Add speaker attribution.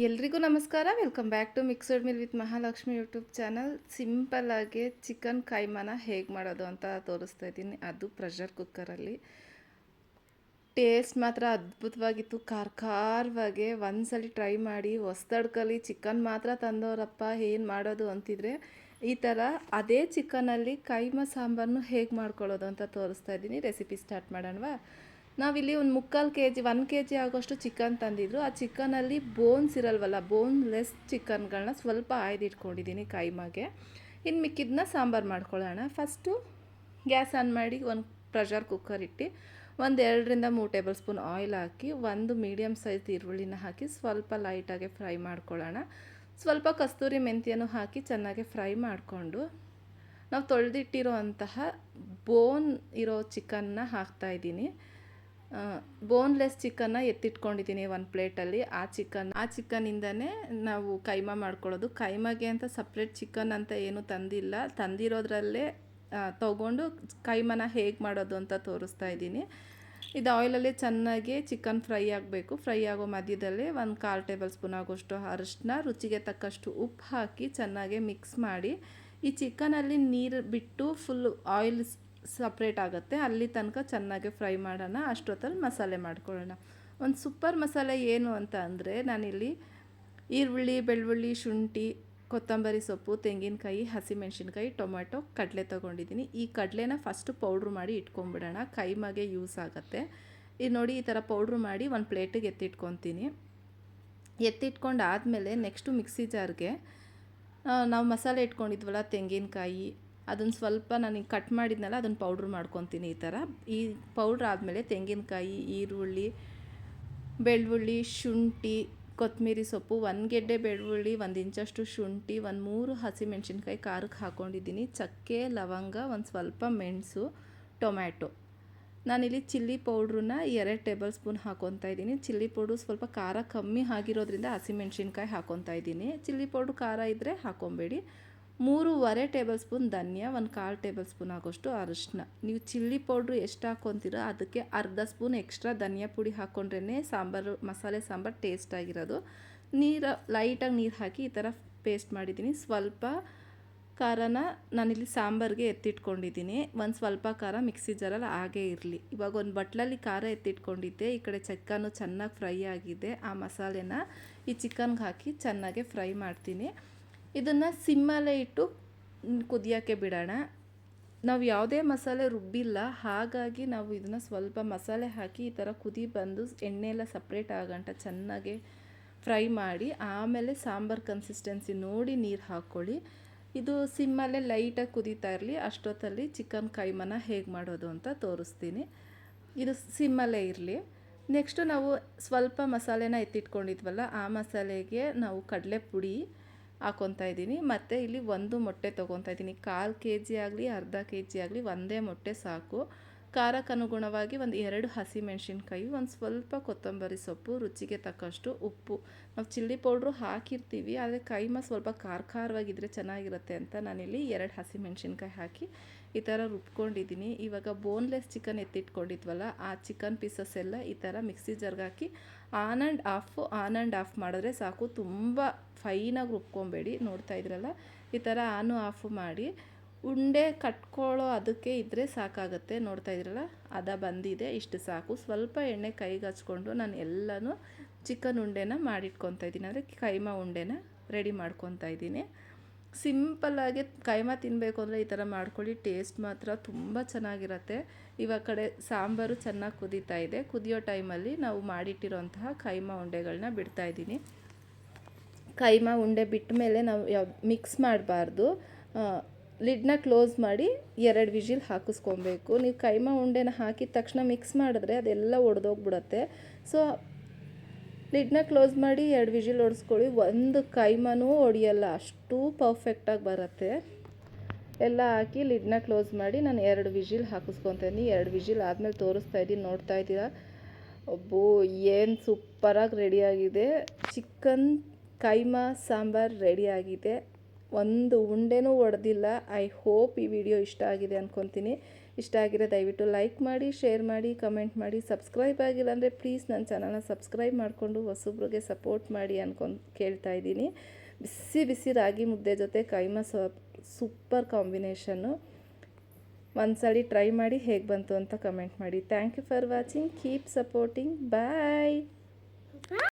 Speaker 1: ಎಲ್ರಿಗೂ ನಮಸ್ಕಾರ. Welcome back to mixed meal with Mahalakshmi YouTube channel ಸಿಂಪಲ್ಲಾಗಿ ಚಿಕನ್ ಕೈಮನ ಹೇಗೆ ಮಾಡೋದು ಅಂತ ತೋರಿಸ್ತಾ ಇದ್ದೀನಿ. ಅದು ಪ್ರೆಷರ್ ಕುಕ್ಕರಲ್ಲಿ ಟೇಸ್ಟ್ ಮಾತ್ರ ಅದ್ಭುತವಾಗಿತ್ತು. ಖಾರ ಖಾರವಾಗಿ ಒಂದ್ಸಲಿ ಟ್ರೈ ಮಾಡಿ ಹೊಸ್ದಡ್ಕಲ್ಲಿ ಚಿಕನ್ ಮಾತ್ರ ತಂದವರಪ್ಪ ಏನು ಮಾಡೋದು ಅಂತಿದ್ರೆ ಈ ಥರ ಅದೇ ಚಿಕನಲ್ಲಿ ಕೈಮ ಸಾಂಬಾರನ್ನು ಹೇಗೆ ಮಾಡ್ಕೊಳ್ಳೋದು ಅಂತ ತೋರಿಸ್ತಾ ಇದ್ದೀನಿ. ರೆಸಿಪಿ ಸ್ಟಾರ್ಟ್ ಮಾಡೋಣವಾ? ನಾವಿಲ್ಲಿ ಒಂದು ಮುಕ್ಕಾಲು K G one K G ಆಗೋಷ್ಟು ಚಿಕನ್ ತಂದಿದ್ರು. ಆ ಚಿಕನಲ್ಲಿ ಬೋನ್ಸ್ ಇರಲ್ವಲ್ಲ ಬೋನ್ಲೆಸ್ ಚಿಕನ್ಗಳನ್ನ ಸ್ವಲ್ಪ ಆಯ್ದಿಟ್ಕೊಂಡಿದ್ದೀನಿ ಕೈಮಾಗೆ. ಇನ್ನು ಮಿಕ್ಕಿದ್ದನ್ನ ಸಾಂಬಾರು ಮಾಡ್ಕೊಳ್ಳೋಣ. ಫಸ್ಟು ಗ್ಯಾಸ್ ಆನ್ ಮಾಡಿ ಒಂದು ಪ್ರೆಷರ್ ಕುಕ್ಕರ್ ಇಟ್ಟು ಒಂದು ಎರಡರಿಂದ ಮೂರು ಟೇಬಲ್ ಸ್ಪೂನ್ ಆಯಿಲ್ ಹಾಕಿ, ಒಂದು ಮೀಡಿಯಮ್ ಸೈಜ್ ಈರುಳ್ಳಿನ ಹಾಕಿ ಸ್ವಲ್ಪ ಲೈಟಾಗಿ ಫ್ರೈ ಮಾಡ್ಕೊಳ್ಳೋಣ. ಸ್ವಲ್ಪ ಕಸ್ತೂರಿ ಮೆಂತ್ಯನೂ ಹಾಕಿ ಚೆನ್ನಾಗಿ ಫ್ರೈ ಮಾಡಿಕೊಂಡು, ನಾವು ತೊಳೆದಿಟ್ಟಿರೋ ಅಂತಹ ಬೋನ್ ಇರೋ ಚಿಕನ್ನ ಹಾಕ್ತಾಯಿದ್ದೀನಿ ಬೋನ್ಲೆಸ್ ಚಿಕನ್ನ ಎತ್ತಿಟ್ಕೊಂಡಿದ್ದೀನಿ ಒಂದು ಪ್ಲೇಟಲ್ಲಿ. ಆ ಚಿಕನ್ ಆ ಚಿಕನಿಂದನೇ ನಾವು ಕೈಮಾ ಮಾಡ್ಕೊಳ್ಳೋದು. ಕೈಮಾಗೆ ಅಂತ ಸಪ್ರೇಟ್ ಚಿಕನ್ ಅಂತ ಏನು ತಂದಿಲ್ಲ. ತಂದಿರೋದ್ರಲ್ಲೇ ತಗೊಂಡು ಕೈಮನ ಹೇಗೆ ಮಾಡೋದು ಅಂತ ತೋರಿಸ್ತಾ ಇದ್ದೀನಿ. ಇದು ಆಯಿಲಲ್ಲಿ ಚೆನ್ನಾಗಿ ಚಿಕನ್ ಫ್ರೈ ಆಗಬೇಕು. ಫ್ರೈ ಆಗೋ ಮಧ್ಯದಲ್ಲಿ ಒಂದು ಕಾಲು ಟೇಬಲ್ ಸ್ಪೂನ್ ಆಗೋಷ್ಟು ಅರಿಶಿನ, ರುಚಿಗೆ ತಕ್ಕಷ್ಟು ಉಪ್ಪು ಹಾಕಿ ಚೆನ್ನಾಗಿ ಮಿಕ್ಸ್ ಮಾಡಿ. ಈ ಚಿಕನಲ್ಲಿ ನೀರು ಬಿಟ್ಟು ಫುಲ್ ಆಯಿಲ್ ಸಪ್ರೇಟ್ ಆಗುತ್ತೆ. ಅಲ್ಲಿ ತನಕ ಚೆನ್ನಾಗಿ ಫ್ರೈ ಮಾಡೋಣ, ಅಷ್ಟೊತ್ತಲ್ಲಿ ಮಸಾಲೆ ಮಾಡ್ಕೊಳ್ಳೋಣ. ಒಂದು ಸೂಪರ್ ಮಸಾಲೆ ಏನು ಅಂತ ಅಂದರೆ, ನಾನಿಲ್ಲಿ ಈರುಳ್ಳಿ, ಬೆಳ್ಳುಳ್ಳಿ, ಶುಂಠಿ, ಕೊತ್ತಂಬರಿ ಸೊಪ್ಪು, ತೆಂಗಿನಕಾಯಿ, ಹಸಿಮೆಣಸಿನ್ಕಾಯಿ ಟೊಮೆಟೊ ಕಡಲೆ ತೊಗೊಂಡಿದ್ದೀನಿ. ಈ ಕಡಲೆನ ಫಸ್ಟು ಪೌಡ್ರ್ ಮಾಡಿ ಇಟ್ಕೊಂಬಿಡೋಣ ಕೈಮಾಗೆ ಯೂಸ್ ಆಗುತ್ತೆ. ಇದು ನೋಡಿ ಈ ಥರ ಪೌಡ್ರ್ ಮಾಡಿ ಒಂದು ಪ್ಲೇಟಿಗೆ ಎತ್ತಿಟ್ಕೊತೀನಿ. ಎತ್ತಿಟ್ಕೊಂಡು ಆದಮೇಲೆ ನೆಕ್ಸ್ಟು ಮಿಕ್ಸಿ ಜಾರ್ಗೆ ನಾವು ಮಸಾಲೆ ಇಟ್ಕೊಂಡಿದ್ವಲ್ಲ, ತೆಂಗಿನಕಾಯಿ ಅದನ್ನು ಸ್ವಲ್ಪ ನನಗೆ ಕಟ್ ಮಾಡಿದ್ನಲ್ಲ, ಅದನ್ನು ಪೌಡ್ರ್ ಮಾಡ್ಕೊತೀನಿ ಈ ಥರ ಈ ಪೌಡ್ರ್ ಆದಮೇಲೆ ತೆಂಗಿನಕಾಯಿ, ಈರುಳ್ಳಿ, ಬೆಳ್ಳುಳ್ಳಿ, ಶುಂಠಿ ಕೊತ್ತಂಬರಿ ಸೊಪ್ಪು, ಒಂದು ಗೆಡ್ಡೆ ಬೆಳ್ಳುಳ್ಳಿ, ಒಂದು ಇಂಚಷ್ಟು ಶುಂಠಿ, ಒಂದು ಮೂರು ಹಸಿಮೆಣ್ಸಿನ್ಕಾಯಿ ಖಾರಕ್ಕೆ ಹಾಕ್ಕೊಂಡಿದ್ದೀನಿ ಚಕ್ಕೆ, ಲವಂಗ, ಒಂದು ಸ್ವಲ್ಪ ಮೆಣಸು, ಟೊಮ್ಯಾಟೊ. ನಾನಿಲ್ಲಿ ಚಿಲ್ಲಿ ಪೌಡ್ರನ್ನ ಎರಡು ಟೇಬಲ್ ಸ್ಪೂನ್ ಹಾಕೊತಾ ಇದ್ದೀನಿ. ಚಿಲ್ಲಿ ಪೌಡ್ರು ಸ್ವಲ್ಪ ಖಾರ ಕಮ್ಮಿ ಆಗಿರೋದ್ರಿಂದ ಹಸಿಮೆಣ್ಸಿನ್ಕಾಯಿ ಹಾಕೊತಾ ಇದ್ದೀನಿ. ಚಿಲ್ಲಿ ಪೌಡ್ರು ಖಾರ ಇದ್ದರೆ ಹಾಕೊಬೇಡಿ. ಮೂರುವರೆ ಟೇಬಲ್ ಸ್ಪೂನ್ ಧನಿಯಾ, ಒಂದು ಕಾಲು ಟೇಬಲ್ ಸ್ಪೂನ್ ಆಗೋಷ್ಟು ಅರಿಶಿನ. ನೀವು ಚಿಲ್ಲಿ ಪೌಡ್ರು ಎಷ್ಟು ಹಾಕ್ಕೊತೀರೋ ಅದಕ್ಕೆ ಅರ್ಧ ಸ್ಪೂನ್ ಎಕ್ಸ್ಟ್ರಾ ಧನಿಯಾ ಪುಡಿ ಹಾಕ್ಕೊಂಡ್ರೇ ಸಾಂಬಾರು, ಮಸಾಲೆ ಸಾಂಬಾರು ಟೇಸ್ಟ್ ಆಗಿರೋದು. ನೀರು, ಲೈಟಾಗಿ ನೀರು ಹಾಕಿ ಈ ಥರ ಪೇಸ್ಟ್ ಮಾಡಿದ್ದೀನಿ. ಸ್ವಲ್ಪ ಖಾರನ ನಾನಿಲ್ಲಿ ಸಾಂಬಾರಿಗೆ ಎತ್ತಿಟ್ಕೊಂಡಿದ್ದೀನಿ. ಒಂದು ಸ್ವಲ್ಪ ಖಾರ ಮಿಕ್ಸಿ ಜಾರಲ್ಲಿ ಹಾಗೇ ಇರಲಿ. ಇವಾಗ ಒಂದು ಬಟ್ಲಲ್ಲಿ ಖಾರ ಎತ್ತಿಟ್ಕೊಂಡಿದ್ದೆ. ಈ ಕಡೆ ಚಿಕನ್ನು ಚೆನ್ನಾಗಿ ಫ್ರೈ ಆಗಿದೆ. ಆ ಮಸಾಲೆನ ಈ ಚಿಕನ್ಗೆ ಹಾಕಿ ಚೆನ್ನಾಗೆ ಫ್ರೈ ಮಾಡ್ತೀನಿ. ಇದನ್ನು ಸಿಮ್ಮಲ್ಲೇ ಇಟ್ಟು ಕುದಿಯೋಕ್ಕೆ ಬಿಡೋಣ. ನಾವು ಯಾವುದೇ ಮಸಾಲೆ ರುಬ್ಬಿಲ್ಲ, ಹಾಗಾಗಿ ನಾವು ಇದನ್ನು ಸ್ವಲ್ಪ ಮಸಾಲೆ ಹಾಕಿ ಈ ಥರ ಕುದಿ ಬಂದು ಎಣ್ಣೆ ಎಲ್ಲ ಸಪ್ರೇಟ್ ಆಗಂಟ ಚೆನ್ನಾಗಿ ಫ್ರೈ ಮಾಡಿ, ಆಮೇಲೆ ಸಾಂಬಾರ್ ಕನ್ಸಿಸ್ಟೆನ್ಸಿ ನೋಡಿ ನೀರು ಹಾಕ್ಕೊಳ್ಳಿ ಇದು ಸಿಮ್ಮಲ್ಲೇ ಲೈಟಾಗಿ ಕುದೀತಾ ಇರಲಿ, ಅಷ್ಟೊತ್ತಲ್ಲಿ ಚಿಕನ್ ಕೈಮನ ಹೇಗೆ ಮಾಡೋದು ಅಂತ ತೋರಿಸ್ತೀನಿ. ಇದು ಸಿಮ್ಮಲ್ಲೇ ಇರಲಿ. ನೆಕ್ಸ್ಟು ನಾವು ಸ್ವಲ್ಪ ಮಸಾಲೆನ ಎತ್ತಿಟ್ಕೊಂಡಿದ್ವಲ್ಲ, ಆ ಮಸಾಲೆಗೆ ನಾವು ಕಡಲೆ ಪುಡಿ ಹಾಕೊತಾ ಇದ್ದೀನಿ. ಮತ್ತು ಇಲ್ಲಿ ಒಂದು ಮೊಟ್ಟೆ ತೊಗೊತಾ ಇದ್ದೀನಿ. ಕಾಲು ಕೆ ಜಿ ಆಗಲಿ, ಅರ್ಧ ಕೆ ಜಿ ಆಗಲಿ, ಒಂದೇ ಮೊಟ್ಟೆ ಸಾಕು. ಖಾರಕ್ಕೆ ಅನುಗುಣವಾಗಿ ಒಂದು ಎರಡು ಹಸಿ ಮೆಣಸಿನ್ಕಾಯಿ ಒಂದು ಸ್ವಲ್ಪ ಕೊತ್ತಂಬರಿ ಸೊಪ್ಪು, ರುಚಿಗೆ ತಕ್ಕಷ್ಟು ಉಪ್ಪು. ನಾವು ಚಿಲ್ಲಿ ಪೌಡ್ರು ಹಾಕಿರ್ತೀವಿ, ಆದರೆ ಕೈಮ ಸ್ವಲ್ಪ ಖಾರ ಖಾರವಾಗಿದ್ದರೆ ಚೆನ್ನಾಗಿರುತ್ತೆ ಅಂತ ನಾನಿಲ್ಲಿ ಎರಡು ಹಸಿ ಮೆಣಸಿನ್ಕಾಯಿ ಹಾಕಿ ಈ ಥರ ರುಬ್ಕೊಂಡಿದ್ದೀನಿ. ಇವಾಗ ಬೋನ್ಲೆಸ್ ಚಿಕನ್ ಎತ್ತಿಟ್ಕೊಂಡಿದ್ವಲ್ಲ, ಆ ಚಿಕನ್ ಪೀಸಸ್ ಎಲ್ಲ ಈ ಥರ ಮಿಕ್ಸಿ ಜರ್ಗೆ ಹಾಕಿ on and off on and off ಮಾಡಿದ್ರೆ ಸಾಕು. ತುಂಬ ಫೈನಾಗಿ ರುಬ್ಕೊಬೇಡಿ. ನೋಡ್ತಾ ಇದ್ರಲ್ಲ, ಈ ಥರ ಆನು ಆಫ್ ಮಾಡಿ ಉಂಡೆ ಕಟ್ಕೊಳ್ಳೋ ಅದಕ್ಕೆ ಇದ್ದರೆ ಸಾಕಾಗುತ್ತೆ. ನೋಡ್ತಾ ಇದ್ರಲ್ಲ? ಅದ ಬಂದಿದೆ, ಇಷ್ಟು ಸಾಕು. ಸ್ವಲ್ಪ ಎಣ್ಣೆ ಕೈಗೆ ಹಚ್ಕೊಂಡು ನಾನು ಎಲ್ಲನೂ ಚಿಕನ್ ಉಂಡೆನ ಮಾಡಿಟ್ಕೊತಾ ಇದ್ದೀನಿ. ಅಂದರೆ ಕೈಮ ಉಂಡೆನ ರೆಡಿ ಮಾಡ್ಕೊತಾ ಇದ್ದೀನಿ. ಸಿಂಪಲ್ಲಾಗಿ ಕೈಮಾ ತಿನ್ನಬೇಕು ಅಂದರೆ ಈ ಥರ ಮಾಡ್ಕೊಳ್ಳಿ. ಟೇಸ್ಟ್ ಮಾತ್ರ ತುಂಬ ಚೆನ್ನಾಗಿರುತ್ತೆ. ಇವಾಗ ಕಡೆ ಸಾಂಬಾರು ಚೆನ್ನಾಗಿ ಕುದೀತಾ ಇದೆ. ಕುದಿಯೋ ಟೈಮಲ್ಲಿ ನಾವು ಮಾಡಿಟ್ಟಿರೋಂತಹ ಕೈಮಾ ಉಂಡೆಗಳನ್ನ ಬಿಡ್ತಾಯಿದ್ದೀನಿ ಕೈಮಾ ಉಂಡೆ ಬಿಟ್ಟ ಮೇಲೆ ನಾವು ಯಾವ ಮಿಕ್ಸ್ ಮಾಡಬಾರ್ದು. ಲಿಡ್ನ ಕ್ಲೋಸ್ ಮಾಡಿ ಎರಡು ವಿಜಿಲ್ ಹಾಕಿಸ್ಕೊಬೇಕು. ನೀವು ಕೈಮಾ ಉಂಡೆನ ಹಾಕಿದ ತಕ್ಷಣ ಮಿಕ್ಸ್ ಮಾಡಿದ್ರೆ ಅದೆಲ್ಲ ಒಡೆದೋಗ್ಬಿಡತ್ತೆ. ಸೊ, ಲಿಡ್ನ ಕ್ಲೋಸ್ ಮಾಡಿ ಎರಡು ವಿಜಿಲ್ ಹೊಡೆಸ್ಕೊಳ್ಳಿ ಒಂದು ಕೈಮನೂ ಒಡೆಯಲ್ಲ. ಅಷ್ಟು ಪರ್ಫೆಕ್ಟಾಗಿ ಬರುತ್ತೆ. ಎಲ್ಲ ಹಾಕಿ ಲಿಡ್ನ ಕ್ಲೋಸ್ ಮಾಡಿ ನಾನು ಎರಡು ವಿಜಿಲ್ ಹಾಕಿಸ್ಕೊತೀನಿ. ಎರಡು ವಿಜಿಲ್ ಆದಮೇಲೆ ತೋರಿಸ್ತಾ ಇದ್ದೀನಿ, ನೋಡ್ತಾ ಇದ್ದೀರಾ? ಒಬ್ಬೋ ಏನು ಸೂಪರಾಗಿ ರೆಡಿಯಾಗಿದೆ ಚಿಕನ್, ಕೈಮಾ, ಸಾಂಬಾರು ರೆಡಿಯಾಗಿದೆ ಒಂದು ಉಂಡೆನೂ ಒಡೆದಿಲ್ಲ. ಐ ಹೋಪ್ ಈ ವಿಡಿಯೋ ಇಷ್ಟ ಆಗಿದೆ ಅಂದ್ಕೊತೀನಿ ಇಷ್ಟ ಆಗಿರೋ ದಯವಿಟ್ಟು ಲೈಕ್ ಮಾಡಿ ಶೇರ್ ಮಾಡಿ ಕಮೆಂಟ್ ಮಾಡಿ ಸಬ್ಸ್ಕ್ರೈಬ್ ಆಗಿಲ್ಲ ಅಂದರೆ ಪ್ಲೀಸ್ ನನ್ನ ಚಾನಲ್ನ ಸಬ್ಸ್ಕ್ರೈಬ್ ಮಾಡಿಕೊಂಡು ಹೊಸಬ್ರಿಗೆ ಸಪೋರ್ಟ್ ಮಾಡಿ ಅನ್ಕೊಂಡು ಕೇಳ್ತಾ ಇದ್ದೀನಿ. ಬಿಸಿ ಬಿಸಿ ರಾಗಿ ಮುದ್ದೆ ಜೊತೆ ಕೈಮ ಸೂಪರ್ ಕಾಂಬಿನೇಷನ್ನು ಒಂದ್ಸಲಿ ಟ್ರೈ ಮಾಡಿ ಹೇಗೆ ಬಂತು ಅಂತ ಕಮೆಂಟ್ ಮಾಡಿ. Thank you for watching keep supporting bye